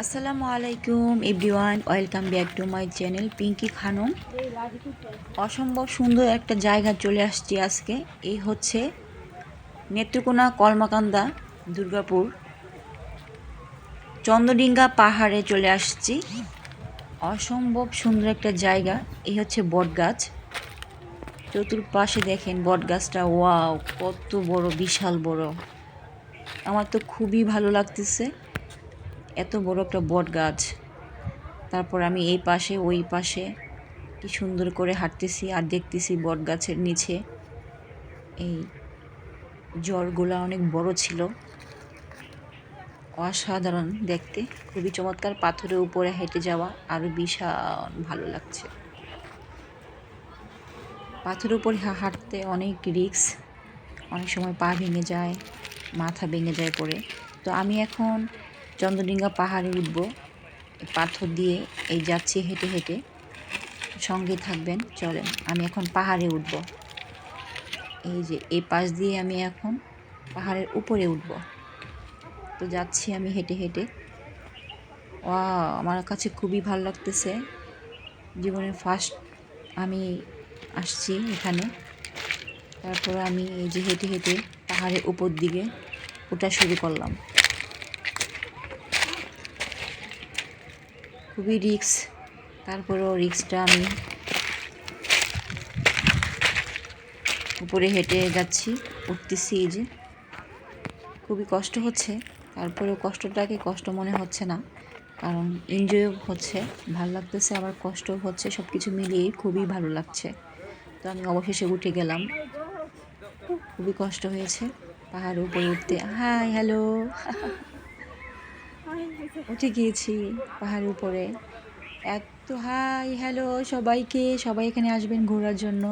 আসসালামু আলাইকুম everyone, welcome back to my channel Pinki Khanam. অসম্ভব সুন্দর একটা জায়গা চলে আসছি আজকে, এই হচ্ছে নেত্রকোনা কলমাকান্দা দুর্গাপুর। চন্দ্রডিঙ্গা পাহাড়ে চলে আসছি। অসম্ভব সুন্দর একটা জায়গা, এই হচ্ছে বটগাছ। চতুর্পাশে দেখেন বটগাছটা, ওয়াও, কত বড়, বিশাল বড়। আমার তো খুবই ভালো লাগতেছে। এত বড় একটা বট গাছ। তারপর আমি এই পাশে, ওই পাশে কি সুন্দর করে হাঁটতেছি আর দেখতেছি বট গাছের নিচে। এই জলগুলা অনেক বড় ছিল। অসাধারণ দেখতে। খুবই চমৎকার পাথরের উপরে হেঁটে যাওয়া আরও ভীষণ ভালো লাগছে। পাথরের উপরে হাঁটতে অনেক রিক্স অনেক সময় পা ভেঙে যায়, মাথা ভেঙে যায় পড়ে তো আমি এখন চন্দ্রডিঙ্গা পাহাড়ে উঠব, পাথর দিয়ে এই যাচ্ছি হেঁটে হেঁটে। সঙ্গে থাকবেন, চলেন, আমি এখন পাহাড়ে উঠব। এই যে এই পাশ দিয়ে আমি এখন পাহাড়ের উপরে উঠব। তো যাচ্ছি আমি হেঁটে হেঁটে। ও আমার কাছে খুবই ভালো লাগতেছে। জীবনের ফার্স্ট আমি আসছি এখানে। তারপর আমি এই যে হেঁটে হেঁটে পাহাড়ের উপর দিকে ওঠা শুরু করলাম। খুবই রিক্স, তারপরেও রিক্সটা আমি উপরে হেঁটে যাচ্ছি, উঠতেছি এই যে। খুবই কষ্ট হচ্ছে, তারপরেও কষ্টটাকে কষ্ট মনে হচ্ছে না, কারণ এনজয়ও হচ্ছে, ভালো লাগতেছে, আবার কষ্ট হচ্ছে সব কিছু মিলিয়েই খুবই ভালো লাগছে। তো আমি অবশেষে উঠে গেলাম। খুবই কষ্ট হয়েছে, পাহাড়ের উপরে উঠতে। হাই হ্যালো উঠে গিয়েছি পাহাড়ের উপরে। এত হাই, হ্যালো সবাইকে। সবাই এখানে আসবেন ঘোরার জন্য।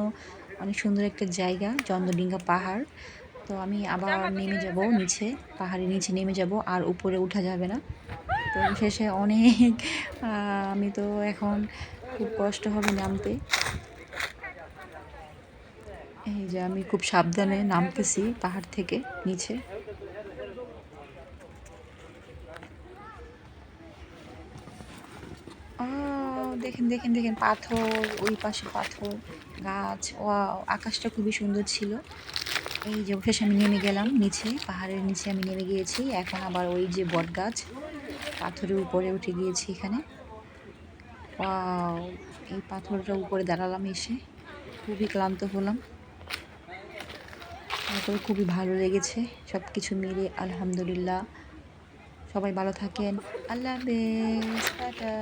অনেক সুন্দর একটা জায়গা, চন্দ্রডিঙ্গা পাহাড়। তো আমি আবার নেমে যাব নিচে, পাহাড়ের নিচে নেমে যাব, আর উপরে উঠা যাবে না। তো শেষে অনেক আমি তো এখন খুব কষ্ট হবে নামতে। এই যে আমি খুব সাবধানে নামতেছি পাহাড় থেকে নিচে ও দেখেন দেখেন দেখেন, পাথর, ওই পাশে পাথর, গাছ ও আকাশটা খুবই সুন্দর ছিল। এই যে শেষে আমি নেমে গেলাম নিচে, পাহাড়ের নিচে আমি নেমে গিয়েছি। এখন আবার ওই যে বট গাছ পাথরের উপরে উঠে গিয়েছি এখানে। এই পাথরটার উপরে দাঁড়ালাম এসে, খুবই ক্লান্ত হলাম। তারপরে খুবই ভালো লেগেছে সব কিছু মিলে আলহামদুলিল্লাহ। সবাই ভালো থাকেন, আল্লাহ হাফেজ, টাটা।